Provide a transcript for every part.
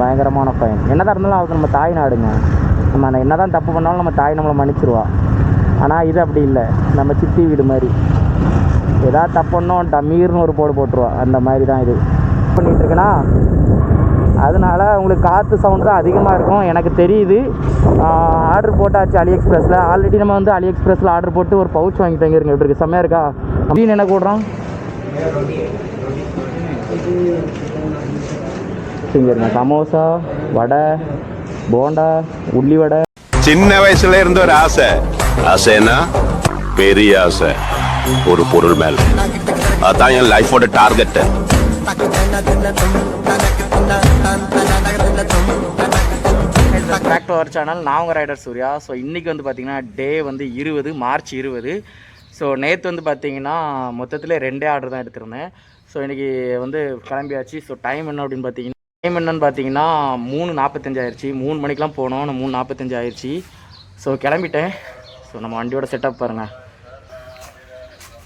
பயங்கரமான ஃபைன் என்னதான் இருந்தாலும் அது நம்ம தாய் நாடுங்க. நம்ம என்ன என்னதான் தப்பு பண்ணாலும் நம்ம தாய் நம்மளை மன்னிச்சிருவா. ஆனால் இது அப்படி இல்லை. நம்ம சித்தி வீடு மாதிரி. ஏதாவது தப்பு பண்ணோம் டமீர்னு ஒரு போடு போட்டுருவா. அந்த மாதிரி தான் இது. பண்ணிகிட்டு இருக்கேன்னா அதனால உங்களுக்கு காற்று சவுண்டு தான் அதிகமாக இருக்கும். எனக்கு தெரியுது. ஆர்டர் போட்டாச்சு அலி எக்ஸ்பிரஸில் ஆல்ரெடி நம்ம வந்து அலி எக்ஸ்பிரஸில் ஆர்டர் போட்டு ஒரு பவுச் வாங்கி தங்கிருங்க எப்படி இருக்கு? செம்மையாக இருக்கா? அப்படின்னு என்ன கூடுறோம் இங்கே சமோசா வடை போண்டா உள்ளி வடை. சின்ன வயசுல இருந்த ஒரு ஆசை. ஆசைன்னா பெரிய ஆசை. ஒரு பொருள் மேல. அதான் என் லைஃபோட டார்கெட் பேக் டு அவர் சேனல் நான் உங்கள் ரைடர் சூர்யா ஸோ இன்றைக்கி வந்து பார்த்திங்கன்னா டே வந்து இருபது மார்ச் இருபது. ஸோ நேற்று வந்து பார்த்திங்கன்னா மொத்தத்தில் ரெண்டே ஆர்டர் தான் எடுத்திருந்தேன். ஸோ இன்றைக்கி வந்து கிளம்பியாச்சு. ஸோ டைம் என்ன அப்படின்னு பார்த்தீங்கன்னா டைம் என்னன்னு பார்த்தீங்கன்னா மூணு நாற்பத்தஞ்சு ஆயிடுச்சு மூணு மணிக்கெலாம் போனோம். நான் மூணு நாற்பத்தஞ்சு ஆயிடுச்சு ஸோ கிளம்பிட்டேன். ஸோ நம்ம வண்டியோட செட்டப் பாருங்கள்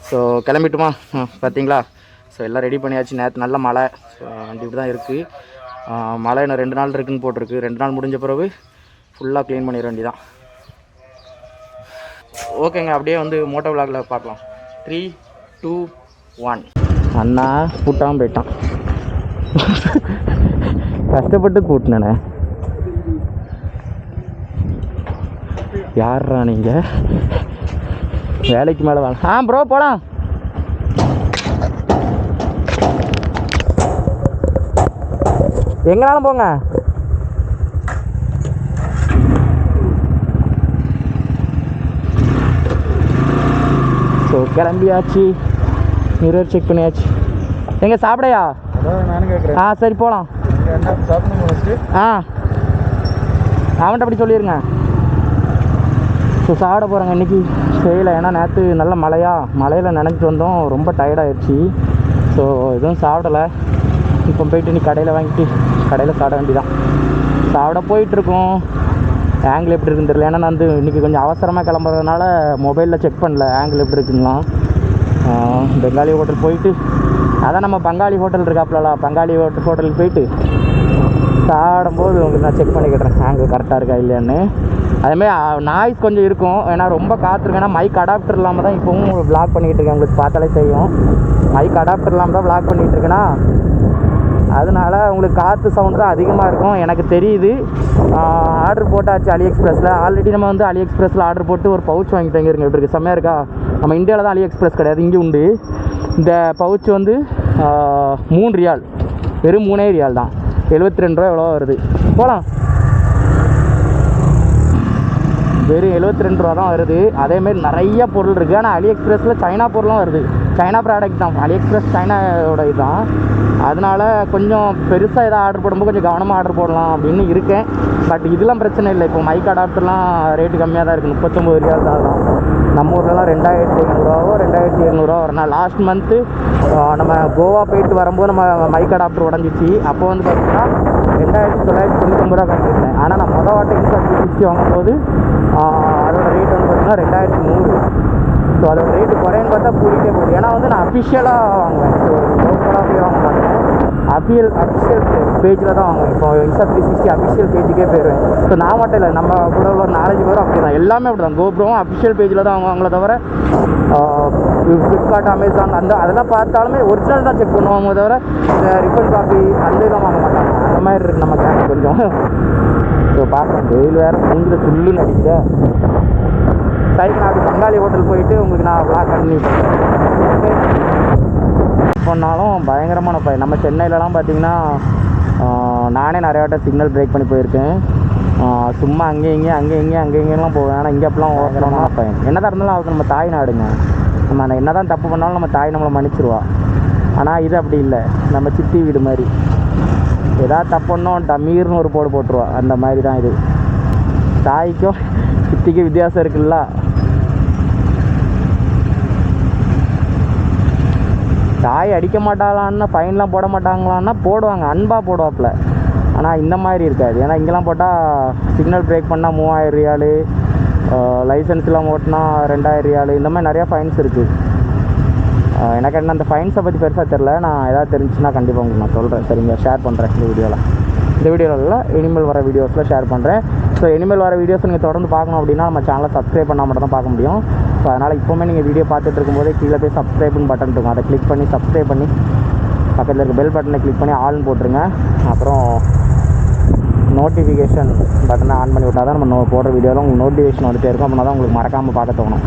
ஸோ கிளம்பிட்டுமா? பார்த்தீங்களா ஸோ எல்லாம் ரெடி பண்ணியாச்சு. நேற்று நல்ல மழை. ஸோ வண்டி இப்படி தான் இருக்குது மழை இன்னும் ரெண்டு நாள் இருக்குன்னு போட்டிருக்கு. ரெண்டு நாள் முடிஞ்ச பிறகு ஃபுல்லாக க்ளீன் பண்ணிட வேண்டியதான் ஓகேங்க அப்படியே வந்து மோட்டோ விளாகில் பார்க்கலாம். த்ரீ டூ ஒன் அண்ணா கூட்டாமல் போயிட்டான். கஷ்டப்பட்டு கூட்டினேண்ணே யார்ரா நீங்கள் வேலைக்கு மேலே வாங்க. ஆ ப்ரோ போகலாம் எங்கனாலும் போங்க. ஸோ கிளம்பியாச்சு. மிரர் செக் பண்ணியாச்சு. எங்கே சாப்பிடையா? ஆ சரி போகலாம் ஆ. அவன்கிட்ட அப்படி சொல்லிடுங்க ஸோ சாப்பிட போகிறேங்க இன்றைக்கி செய்யலை. ஏன்னா நேற்று நல்ல மழையா மழையில் நினைச்சிட்டு வந்தோம். ரொம்ப டயர்டாகிடுச்சு ஸோ எதுவும் சாப்பிடலை. இப்போ போயிட்டு நீ கடையில் வாங்கிட்டு கடையில் சாப்பிட வேண்டிதான் சாப்பிட போயிட்டுருக்கோம் ஆங்கிள் எப்படி இருக்குன்னு தெரியல. ஏன்னா நான் வந்து இன்றைக்கி கொஞ்சம் அவசரமாக கிளம்புறதுனால மொபைலில் செக் பண்ணல. ஆங்கிள் எப்படி இருக்குங்களா பெங்காலி ஹோட்டல் போயிட்டு அதான் நம்ம பங்காளி ஹோட்டல் இருக்காப்புலலாம் பங்காளி ஹோட்டல் ஹோட்டலுக்கு போயிட்டு ஆடும்போது உங்களுக்கு நான் செக் பண்ணிக்கிட்டேன் ஹேங்கு கரெக்டாக இருக்கா இல்லையான்னு. அதேமாதிரி நாய்ஸ் கொஞ்சம் இருக்கும். ஏன்னா ரொம்ப காற்று ஏன்னா மைக் அடாப்டர் இல்லாமல் தான் இப்போவும் பிளாக் பண்ணிக்கிட்டு இருக்கேன். உங்களுக்கு பார்த்தாலே தெரியும். மைக் அடாப்டர் இல்லாமல் தான் பிளாக் பண்ணிகிட்டு இருக்கேன்னா அதனால உங்களுக்கு காற்று சவுண்டு தான் அதிகமாக இருக்கும். எனக்கு தெரியுது. ஆர்டர் போட்டாச்சு அலி எக்ஸ்பிரஸில் ஆல்ரெடி நம்ம வந்து அலி எக்ஸ்பிரஸில் ஆர்டர் போட்டு ஒரு பவுச் வாங்கிட்டு தங்கிருங்க இப்படி இருக்குது செம்மையாக இருக்கா? நம்ம இந்தியாவில் தான் அலி எக்ஸ்பிரஸ் கிடையாது. இங்கே உண்டு. இந்த பவுச் வந்து மூணு ரியால். வெறும் மூணே ரியால் தான். எழுபத்தி ரெண்டு ரூபா எவ்வளோ வருது. போகலாம் வெறும் எழுபத்தி ரெண்டு ரூபா தான் வருது. அதேமாரி நிறைய பொருள் இருக்குது ஆனால் அலி எக்ஸ்பிரஸில் சைனா பொருளும் வருது. சைனா ப்ராடக்ட் தான். அலி எக்ஸ்பிரஸ் சைனாவோட இதுதான். அதனால கொஞ்சம் பெருசாக எதாவது ஆர்டர் போடும்போது கொஞ்சம் கவனமாக ஆர்டர் போடலாம் அப்படின்னு இருக்கேன். பட் இதெல்லாம் பிரச்சனை இல்லை. இப்போ மைக் அடாப்டர்லாம் ரேட்டு கம்மியாக தான் இருக்குது முப்பத்தொம்பது ரூபா தான் நம்ம ஊர்லலாம் ரெண்டாயிரத்தி ஐநூறுரூவாவோ ரெண்டாயிரத்தி எழுநூறுவா வரும் நான் லாஸ்ட் மந்த்து நம்ம கோவா போயிட்டு வரும்போது நம்ம மைக் அடாப்டர் உடஞ்சிச்சு. அப்போ வந்து பார்த்தீங்கன்னா ரெண்டாயிரத்தி தொள்ளாயிரத்தி தொண்ணூத்தொம்பது ரூபா கட்டிருந்தேன் ஆனால் நான் மொதல் வாட்டை இன்ஸ்டாட் சிக்ஸ்டி வாங்கும்போது அதோட ரேட் வந்து பார்த்தீங்கன்னா ரெண்டாயிரத்தி நூறு. ஸோ அதோட ரேட்டு குறையன்னு பார்த்தா கூடிட்டே போகுது. ஏன்னா வந்து நான் அஃபிஷியலாக வாங்குவேன். ஸோ லோக்கலாக போய் வாங்க மாட்டேன். அபியல் அஃபிஷியல் பேஜில் தான் வாங்குவேன் இப்போ இன்ஸ்டா த்ரீ சிக்ஸ்டி அஃபிஷியல் பேஜுக்கே போயிடுவேன். ஸோ நான் மட்டும் இல்லை நம்ம கூட உள்ள ஒரு நாலஞ்சு பேரும் அப்படி தான் எல்லாமே அப்படி தான் கோப்ரோவும் அஃபிஷியல் பேஜில் தான் வாங்குவாங்களே தவிர ஃப்ளிப்கார்ட் அமேசான் அந்த அதெல்லாம் பார்த்தாலுமே ஒரிஜினல் தான் செக் பண்ணுவாங்க தவிர ரிஃபண்ட் காப்பி அந்த இதெல்லாம் வாங்க மாட்டாங்க. அந்த மாதிரி இருக்கு நம்ம கேங் கொஞ்சம். ஸோ பார்க்குறேன் வெயில் வேறு மூஞ்சில் சுள்ளுன்னு அடிக்க சரி நான் அது பங்காளி ஹோட்டல் போயிட்டு உங்களுக்கு நான் vlog கண்டினியூ பண்ணுறேன் பண்ணாலும் பயங்கரமான பையன் நம்ம சென்னையிலலாம் பார்த்தீங்கன்னா நானே நிறைய வாட்ட சிக்னல் பிரேக் பண்ணி போயிருக்கேன். சும்மா அங்கே இங்கேயும் அங்கே இங்கேயும் அங்கே இங்கேயெல்லாம் போவேன். ஆனால் இங்கே அப்பெல்லாம் ஓட்டலாமா பையன். என்னதான் இருந்தாலும் அது நம்ம தாய் நாடுங்க. நம்ம என்ன தான் தப்பு பண்ணாலும் நம்ம தாய் நம்மளை மன்னிச்சிருவா. ஆனால் இது அப்படி இல்லை. நம்ம சித்தி வீடு மாதிரி. ஏதாவது தப்பு பண்ணோம் டமீர்னு ஒரு போடு போட்டுருவா. அந்த மாதிரி தான் இது. தாய்க்கும் சித்திக்கும் வித்தியாசம் இருக்குல்ல? தாய் அடிக்க மாட்டாளான்னு ஃபைன்லாம் போட மாட்டாங்களான்னா போடுவாங்க அன்பாக போடுவாப்புல. ஆனால் இந்த மாதிரி இருக்காது. ஏன்னா இங்கெல்லாம் போட்டால் சிக்னல் பிரேக் பண்ணால் மூவாயிரம் ரியாலு லைசன்ஸ்லாம் ஓட்டினா ரெண்டாயிரம் ரியாலு இந்த மாதிரி நிறையா ஃபைன்ஸ் இருக்குது எனக்கு என்ன அந்த ஃபைன்ஸை பற்றி பெருசாக தெரில நான் ஏதாவது தெரிஞ்சுன்னா கண்டிப்பாக உங்களுக்கு நான் சொல்கிறேன் சரிங்க ஷேர் பண்ணுறேன் இந்த வீடியோவில் இந்த வீடியோவில் இல்லை இனிமேல் வர வீடியோஸில் ஷேர் பண்ணுறேன் ஸோ இனிமேல் வர வீடியோஸ் நீங்கள் தொடர்ந்து பார்க்கணும் அப்படின்னா நம்ம சேனலை சப்ஸ்கிரைப் பண்ணால் மட்டும் தான் பார்க்க முடியும். ஸோ அதனால் இப்போவுமே நீங்கள் வீடியோ பார்த்துட்டு இருக்கும்போது கீழே போய் சப்ஸ்கிரைப்னு பட்டன் இருக்கும் அதை கிளிக் பண்ணி சப்ஸ்கிரைப் பண்ணி பக்கத்தில் இருக்க பெல் பட்டனை கிளிக் பண்ணி ஆல்னு போட்டுருங்க. அப்புறம் நோட்டிஃபிகேஷன் பட்டனை ஆன் பண்ணி விட்டால் தான் நம்ம போடுற வீடியோவில் உங்களுக்கு நோட்டிஃபிகேஷன் வந்துட்டே இருக்கும். அப்படின்னா தான் உங்களுக்கு மறக்காமல் பார்க்க தோணும்.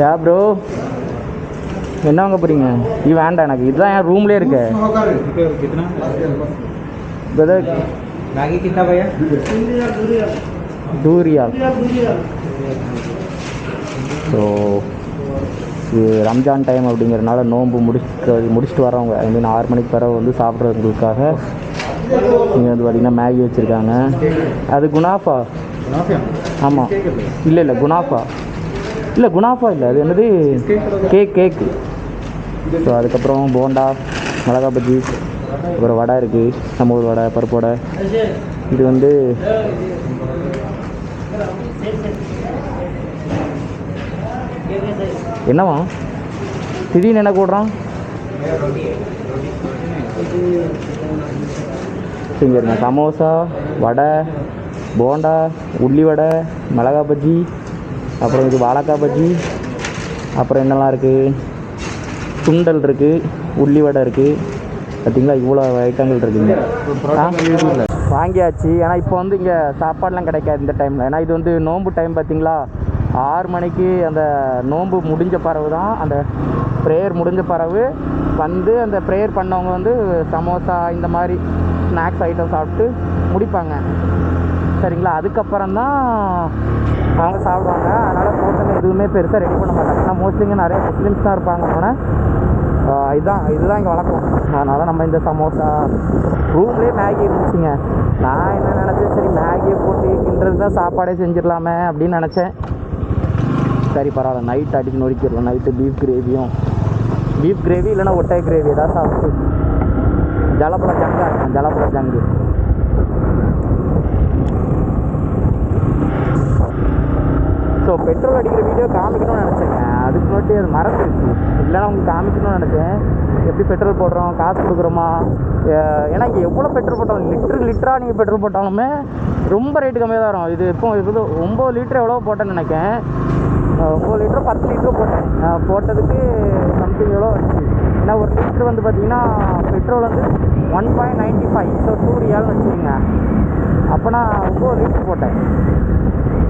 ஏ ப்ரோ என்ன வாங்க போகிறீங்க இது வேண்டாம் எனக்கு. இதுதான் என் ரூம்லேயே இருக்கு. பிரதர் தூரியா ஸோ இது ரம்ஜான் டைம் அப்படிங்கிறனால நோன்பு முடிச்சு முடிச்சுட்டு வரவங்க ஐ மீன் ஆறு மணிக்கு பிறகு வந்து சாப்பிட்றவங்களுக்காக இங்கே வந்து பார்த்திங்கன்னா மேகி வச்சுருக்காங்க. அது குணாஃபா ஆமாம் இல்லை இல்லை குணாஃபா இல்லை குணாஃபா இல்லை. அது என்னது? கேக் கேக்கு ஸோ அதுக்கப்புறம் போண்டா மிளகா பஜ்ஜி அப்புறம் வடை இருக்குது நம்ம ஊர் வடை பருப்பு வடை. இது வந்து என்னவா திடீர்னு என்ன கூடுறான்? சரிங்க சமோசா வடை போண்டா உள்ளி வடை மிளகா பஜ்ஜி அப்புறம் இது வாழைக்காய் பஜ்ஜி அப்புறம் என்னெல்லாம் இருக்குது சுண்டல் இருக்குது உள்ளி வடை இருக்குது பார்த்தீங்களா இவ்வளோ ஐட்டங்கள் இருக்குங்க. வாங்கியாச்சு. ஏன்னா இப்போ வந்து இங்கே சாப்பாடுலாம் கிடைக்காது இந்த டைமில் ஏன்னா இது வந்து நோன்பு டைம் பார்த்தீங்களா ஆறு மணிக்கு அந்த நோன்பு முடிஞ்ச பிறகு தான் அந்த ப்ரேயர் முடிஞ்ச பிறகு வந்து அந்த ப்ரேயர் பண்ணவங்க வந்து சமோசா இந்த மாதிரி ஸ்நாக்ஸ் ஐட்டம் சாப்பிட்டு முடிப்பாங்க. சரிங்களா? அதுக்கப்புறம் தான் அவங்க சாப்பிடுவாங்க. அதனால் ஹோட்டலில் எதுவுமே பெருசாக ரெடி பண்ண மாட்டாங்க. ஆனால் மோஸ்ட்லி இங்கே நிறைய முஸ்லீம்ஸ் தான் இருப்பாங்க. ஆனால் இதுதான் இதுதான் இங்கே வழக்கம். அதனால் நம்ம இந்த சமோசா ரூம்லேயே மேகி இருந்துச்சுங்க. நான் என்ன நினச்சேன்? சரி மேகியை போட்டு கிண்டுறது தான் சாப்பாடே செஞ்சிடலாமே அப்படின்னு நினச்சேன். சரி பரவாயில்ல. நைட் அடிச்சு நொறுக்கிடலாம். நைட்டு பீஃப் கிரேவியும் பீஃப் கிரேவி இல்லைன்னா ஒட்டை கிரேவி ஏதாவது சாப்பிட்டு. ஜலப்பழ ஜங்கா இருக்கும். ஜலப்பழ ஜங்கு ஸோ பெட்ரோல் அடிக்கிற வீடியோ காமிக்கணும்னு நினச்சேங்க. அதுக்கு முன்னாடி அது மறந்துருச்சு. இல்லைன்னா உங்களுக்கு காமிக்கணும்னு நினச்சேன். எப்படி பெட்ரோல் போடுறோம்? காசு கொடுக்குறோமா? ஏன்னா இங்கே எவ்வளோ பெட்ரோல் போட்டாலும் லிட்டருக்கு லிட்டராக நீங்கள் பெட்ரோல் போட்டாலுமே ரொம்ப ரேட்டு கம்மியாக தான் வரும். இது இப்போ இது ஒம்பது லிட்டர் எவ்வளோ போட்டேன்னு நினைக்கேன் ஒம்பது லிட்டர் பத்து லிட்டரோ போட்டேன். போட்டதுக்கு சம்திங் எவ்வளோ வந்துச்சு? ஏன்னா ஒரு லிட்டர் வந்து பார்த்தீங்கன்னா பெட்ரோல் வந்து one point ninety five so two ரியால்னு வச்சுக்கோங்க. அப்போ நான் ஒம்பது லிட்டர் போட்டேன்.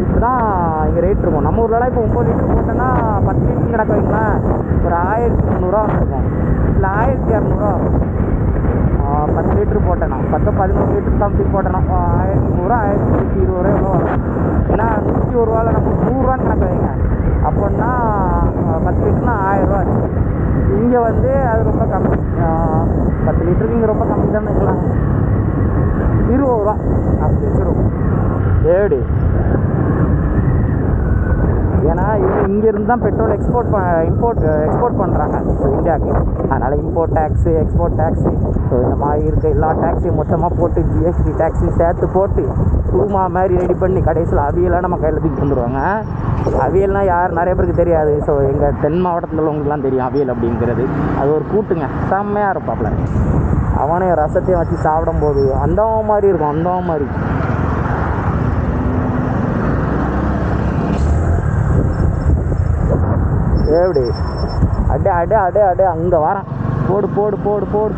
இப்போ தான் இங்கே ரேட் இருக்கும். நம்ம ஊர்லலாம் இப்போ ஒம்பது லிட்டர் போட்டேன்னா பத்து லிட்டர் கிடக்கு வைங்களேன். ஒரு ஆயிரத்தி முந்நூறுரூவா இருக்கும் இல்லை ஆயிரத்தி இரநூறுவா வரும். பத்து மீட்ரு போட்டேண்ணா பத்து பதினோரு மீட்ரு சம்திங் போட்டேண்ணா ஆயிரத்தி நூறுரூவா ஆயிரத்தி நூற்றி இருபது ரூபா எவ்வளோ வரும். ஏன்னா நூற்றி ஒரு ரூபாவில் நம்ம நூறுரூவான்னு கணக்கு வைங்க அப்படின்னா பத்து லிட்டர்னா ஆயிரரூவா ஆச்சு இங்கே வந்து அது ரொம்ப கம்மி. பத்து லிட்டருக்கு இங்கே ரொம்ப கம்மி தான் வைக்கலாம். இருபது ரூபா. அப்படி வச்சிரும். ஏடி. ஏன்னா இவங்க இங்கேருந்து தான் பெட்ரோல் எக்ஸ்போர்ட் ப இம்போர்ட் எக்ஸ்போர்ட் பண்ணுறாங்க இந்தியாவுக்கு. அதனால் import tax export tax so இந்த மாதிரி இருக்க எல்லா டேக்ஸையும் மொத்தமாக போட்டு ஜிஎஸ்டி டேக்ஸையும் சேர்த்து போட்டு குருமா மாதிரி ரெடி பண்ணி கடைசியில் அவியெல்லாம் நம்ம கையில் தூக்கி வந்துடுவாங்க அவியல்னால் யார்? நிறைய பேருக்கு தெரியாது. ஸோ எங்கள் தென் மாவட்டத்தில் உள்ளவங்களுக்குலாம் தெரியும் அவியல் அப்படிங்கிறது. அது ஒரு கூட்டுங்க. செம்மையாக இருப்பாப்புல அவனையும் ரசத்தையும் வச்சு சாப்பிடும்போது அந்த மாதிரி இருக்கும் அந்த மாதிரி. எப்படி அடே அடே அடே அடே அங்கே வரேன். போடு போடு போடு போடு.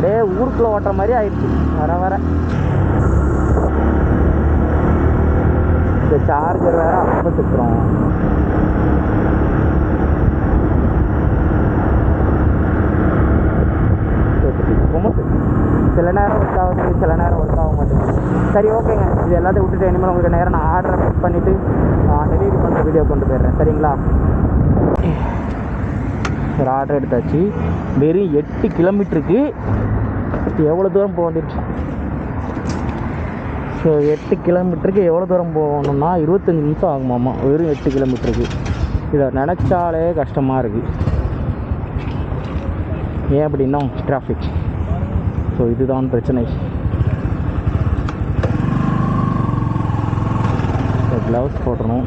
அப்படியே ஊருக்குள்ளே ஓட்டுற மாதிரி ஆயிடுச்சு. வர வர. இந்த சார்ஜர் வேற அப்போ சில நேரம் ஒர்க் ஆகுது சில நேரம் ஒர்க் ஆக மாட்டேங்குது. சரி ஓகேங்க இது எல்லாத்தையும் விட்டுட்டு இனிமேல் உங்களுக்கு நேரம் நான் ஆர்டரை பிக் பண்ணிவிட்டு டெலிவரி பண்ணுற வீடியோ கொண்டு போயிடுறேன். சரிங்களா? ஒரு ஆர்டர் எடுத்தாச்சு. வெறும் எட்டு கிலோமீட்டருக்கு எவ்வளோ தூரம் போக வேண்டியிருக்கு? ஸோ எட்டு கிலோமீட்டருக்கு எவ்வளோ தூரம் போகணும்னா இருபத்தஞ்சி நிமிஷம் ஆகுமாம்மா. வெறும் எட்டு கிலோமீட்டருக்கு. இதை நினச்சாலே கஷ்டமாக இருக்குது ஏன் அப்படின்னா டிராஃபிக் ஸோ இதுதான் பிரச்சனை. க்ளவுஸ் போட்டணும்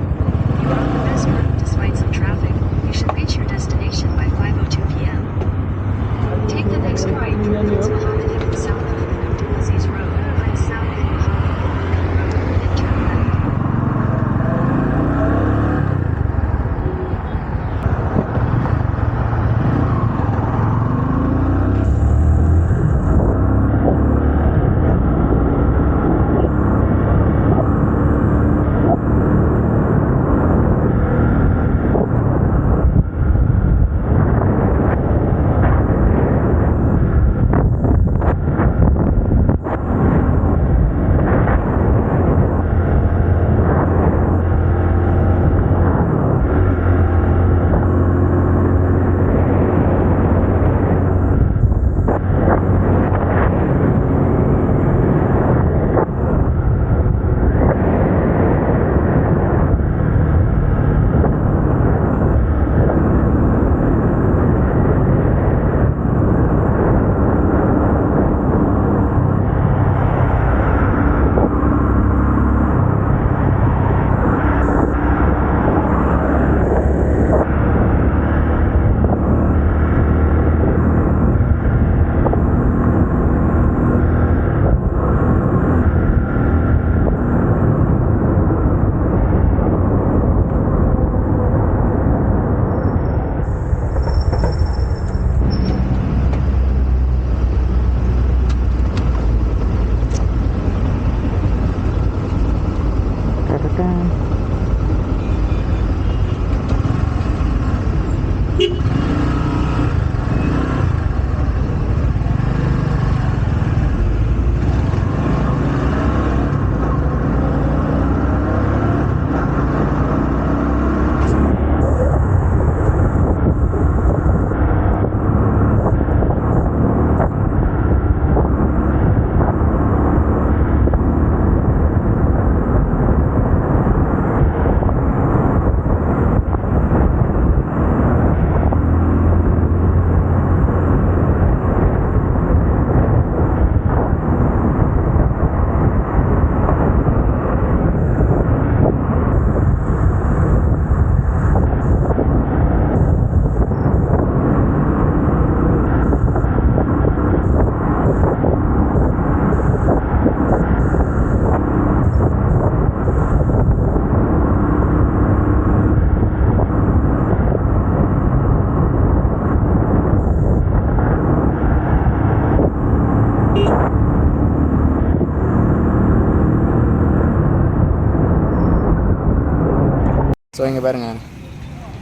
ஸோ இங்கே பாருங்க.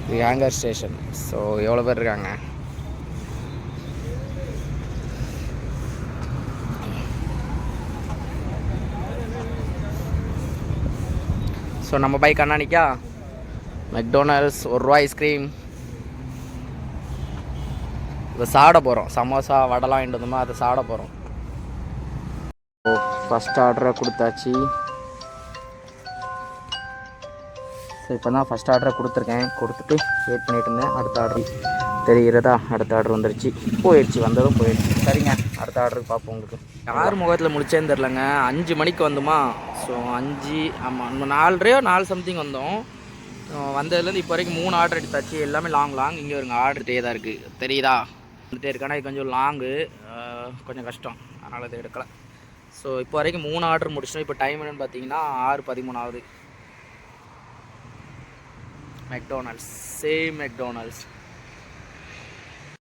இது ஹேங்கர் ஸ்டேஷன் ஸோ எவ்வளோ பேர் இருக்காங்க? ஸோ நம்ம பைக் அண்ணானிக்கா மெக்டோனல்ஸ் ஒரு ரூபா ஐஸ்கிரீம் இதை சாப்பிட போகிறோம் சமோசா வடைலாம் வாங்கிட்டு வந்தோமா அதை சாப்பிட போகிறோம் ஸோ ஃபஸ்ட் ஆர்டரை கொடுத்தாச்சு. ஸோ இப்போ தான் ஃபஸ்ட் ஆர்டரை கொடுத்துருக்கேன். கொடுத்துட்டு வெயிட் பண்ணிட்டு இருந்தேன். அடுத்த ஆர்டர் தெரிகிறதா? அடுத்த ஆர்டர் வந்துருச்சு. போயிடுச்சு. வந்ததும் போயிடுச்சு. சரிங்க. அடுத்த ஆர்டருக்கு பார்ப்போம் உங்களுக்கு. யார் முகத்தில் முடிச்சேன்னு தெரிலங்க அஞ்சு மணிக்கு வந்தோமா? ஸோ அஞ்சு ஆமாம் நம்ம நாலரையோ நாலு சம்திங் வந்தோம். வந்ததுலேருந்து இப்போ வரைக்கும் மூணு ஆர்டர் எடுத்தாச்சு. எல்லாமே லாங் லாங் இங்கே வருங்க ஆர்டர்ட்டே தான் இருக்குது தெரியுதா? வந்துட்டே இருக்கு. ஆனால் இது கொஞ்சம் லாங்கு கொஞ்சம் கஷ்டம். அதனால் இது எடுக்கலை. ஸோ இப்போ வரைக்கும் மூணு ஆர்டர் முடிச்சிட்டோம். இப்போ டைம் என்னன்னு பார்த்தீங்கன்னா ஆறு பதிமூணாவது. McDonald's, same McDonald's.